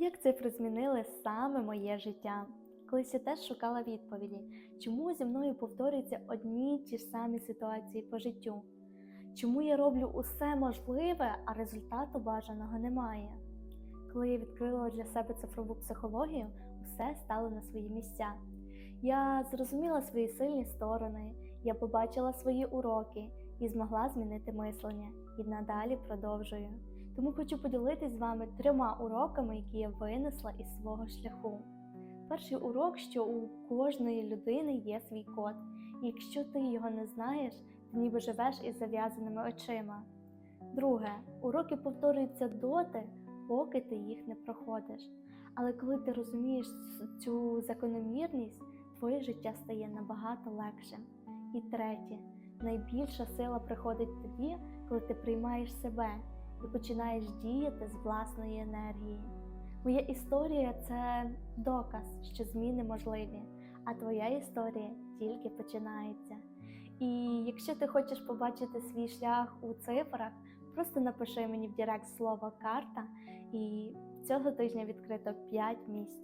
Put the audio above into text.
Як цифри змінили саме моє життя? Колись я теж шукала відповіді, чому зі мною повторюються одні ті ж самі ситуації по життю? Чому я роблю усе можливе, а результату бажаного немає? Коли я відкрила для себе цифрову психологію, усе стало на свої місця. Я зрозуміла свої сильні сторони, я побачила свої уроки і змогла змінити мислення і надалі продовжую. Тому хочу поділитись з вами трьома уроками, які я винесла із свого шляху. Перший урок, що у кожної людини є свій код, і якщо ти його не знаєш, ти ніби живеш із зав'язаними очима. Друге, уроки повторюються доти, поки ти їх не проходиш. Але коли ти розумієш цю закономірність, твоє життя стає набагато легшим. І третє, найбільша сила приходить тоді, коли ти приймаєш себе і починаєш діяти з власної енергії. Моя історія це доказ, що зміни можливі, а твоя історія тільки починається. І якщо ти хочеш побачити свій шлях у цифрах, просто напиши мені в Директ слово карта, і цього тижня відкрито 5 місць.